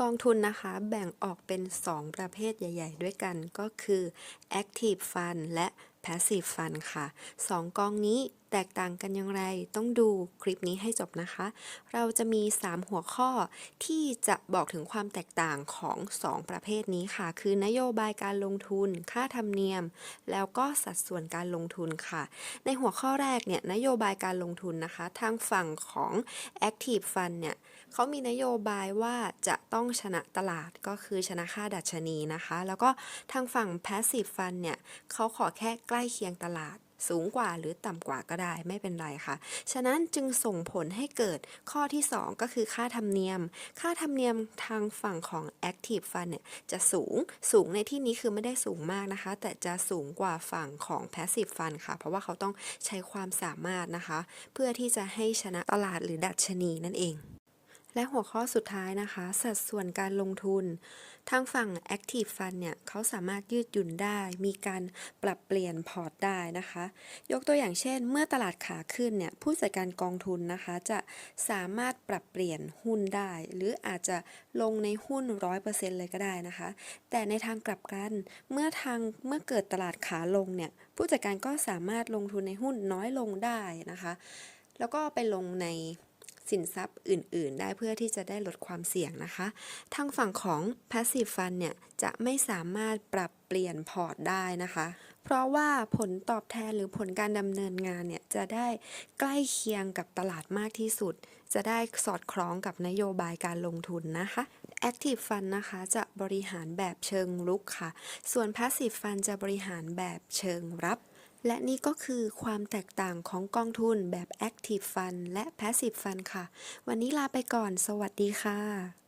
กองทุนนะคะแบ่งออกเป็น 2 ประเภทใหญ่ ๆ ด้วยกันก็คือ Active Fund และ Passive Fund ค่ะ 2 กองนี้ แตกต่างกันอย่างไร ต้องดูคลิปนี้ให้จบนะคะ เราจะมี 3 หัวข้อที่จะบอกถึงความแตกต่างของ 2 ประเภทนี้ค่ะ คือนโยบายการลงทุน ค่าธรรมเนียม แล้วก็สัดส่วนการลงทุนค่ะ ในหัวข้อแรกเนี่ยนโยบายการลงทุนนะคะ ทางฝั่งของ Active Fund เนี่ยเขามีนโยบายว่าจะต้องชนะตลาดก็คือชนะค่าดัชนีนะคะ แล้วก็ทางฝั่ง Passive Fund เนี่ยเขาขอแค่ใกล้เคียงตลาด สูงกว่าหรือต่ำกว่าก็ได้ไม่เป็นไรค่ะ ฉะนั้นจึงส่งผลให้เกิดข้อที่ 2 ก็คือค่าธรรมเนียม ค่าธรรมเนียมทางฝั่งของ Active Fund เนี่ยจะสูงสูงในที่นี้คือไม่ได้สูงมากนะคะ แต่จะสูงกว่าฝั่งของ Passive Fund ค่ะ เพราะว่าเขาต้องใช้ความสามารถนะคะ เพื่อที่จะให้ชนะตลาดหรือดัชนีนั่นเอง และหัวข้อสุดท้ายนะคะ สัดส่วนการลงทุน ทางฝั่ง Active Fund เนี่ยเขาสามารถยืดหยุ่นได้ มีการปรับเปลี่ยนพอร์ตได้นะคะ ยกตัวอย่างเช่น เมื่อตลาดขาขึ้นเนี่ยผู้จัดการกองทุนนะคะ จะสามารถปรับเปลี่ยนหุ้นได้ หรืออาจจะลงในหุ้น 100%เลยก็ได้นะคะ แต่ในทางกลับกันเมื่อทางเมื่อเกิดตลาดขาลงเนี่ยผู้จัดการก็สามารถลงทุนในหุ้นน้อยลงได้นะคะ แล้วก็ไปลงใน สินทรัพย์อื่น ๆ ได้เพื่อที่จะได้ลดความเสี่ยงนะคะ ทางฝั่งของ Passive Fund เนี่ยจะไม่สามารถปรับเปลี่ยนพอร์ตได้นะคะ เพราะว่าผลตอบแทนหรือผลการดำเนินงานเนี่ยจะได้ใกล้เคียงกับตลาดมากที่สุด จะได้สอดคล้องกับนโยบายการลงทุนนะคะ Active Fund นะคะจะบริหารแบบเชิงรุกค่ะ ส่วน Passive Fund จะบริหารแบบเชิงรับ และนี่ก็คือความแตกต่างของกองทุนแบบ Active Fund และ Passive Fund ค่ะ วันนี้ลาไปก่อน สวัสดีค่ะ